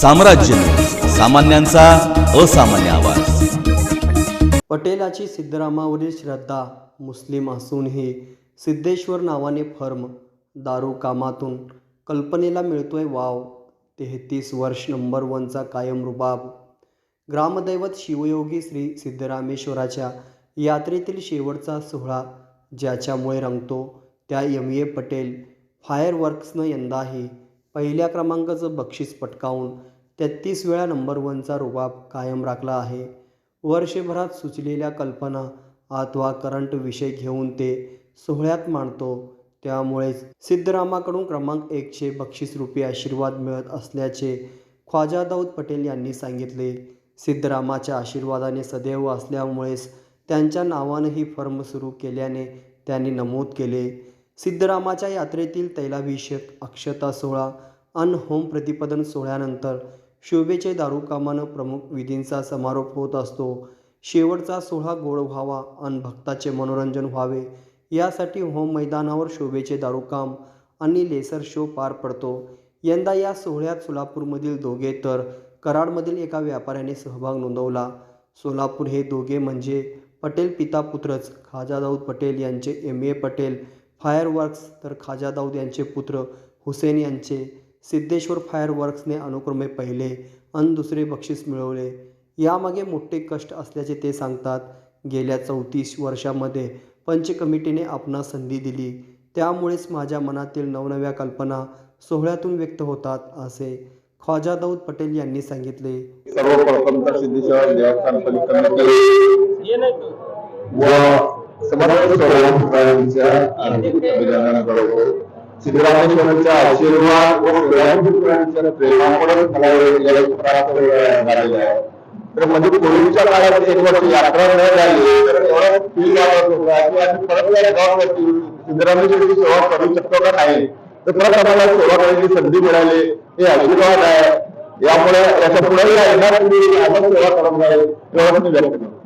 साम्राज्य. सामान्यांचा असामान्य आवाज. पटेलाची सिद्धरामावरील श्रद्धा मुस्लिम असूनही सिद्धेश्वर नावाने फर्म दारू कामातून कल्पनेला मिळतोय वाव. तेहतीस वर्ष नंबर वनचा कायम रुबाब. ग्रामदैवत शिवयोगी श्री सिद्धरामेश्वराच्या यात्रेतील शेवटचा सोहळा ज्याच्यामुळे रंगतो त्या एम ए पटेल. फायरवर्क्सनं यंदाही पहिल्या क्रमांकाचं बक्षीस पटकावून तेहतीस वेळा नंबर वनचा रुबाब कायम राखला आहे. वर्षभरात सुचलेल्या कल्पना अथवा करंट विषय घेऊन ते सोहळ्यात मांडतो. त्यामुळेच सिद्धरामाकडून क्रमांक एकचे रुपये आशीर्वाद मिळत असल्याचे ख्वाजा दाऊद पटेल यांनी सांगितले. सिद्धरामाच्या आशीर्वादाने सदैव असल्यामुळेच त्यांच्या नावानं ही फर्म सुरू केल्याने त्यांनी नमूद केले. सिद्धरामाच्या यात्रेतील तैलाभिषेक अक्षता सोहळा अन होम प्रतिपदन सोहळ्यानंतर शोभेचे दारुकामानं प्रमुख विधींचा समारोप होत असतो. शेवटचा सोहळा गोड व्हावा अन भक्ताचे मनोरंजन व्हावे यासाठी होम मैदानावर शोभेचे दारुकाम आणि लेसर शो पार पडतो. यंदा या सोहळ्यात सोलापूरमधील दोघे तर कराडमधील एका व्यापाऱ्याने सहभाग नोंदवला. सोलापूर हे दोघे म्हणजे पटेल पिता पुत्रच. खाजा दाऊद पटेल यांचे एम ए पटेल. फायरवर्क्स तर खाजा दाऊद यांचे पुत्र हुसेन यांचे. सिद्धेश्वर फायरवर्क्सने अनुक्रमे पहिले अन दुसरे बक्षीस मिळवले. यामागे मोठे कष्ट असल्याचे ते सांगतात. गेल्या चौतीस वर्षामध्ये पंच कमिटीने आपणास संधी दिली. त्यामुळेच माझ्या मनातील नवनव्या कल्पना सोहळ्यातून व्यक्त होतात असे ख्वाजा दाऊद पटेल यांनी सांगितले. सर्वप्रथम समर्थ सिद्धरामेश्वरांच्या आशीर्वाद व प्रेमामुळे मला प्राप्त झालेलं आहे तर म्हणजे कोविडच्या काळात एक वर्ष यात्रा न झाली तर एवढा फील होता की आम्ही परत या गावावरती सिद्धरामेश्वरची सेवा करू शकतो का नाही तर परत आम्हाला सेवा करायची संधी मिळाली हे आशीर्वाद आहे यामुळे याच्यापुढे येणार सेवा करणार जाईल एवढं मी व्यक्त करतो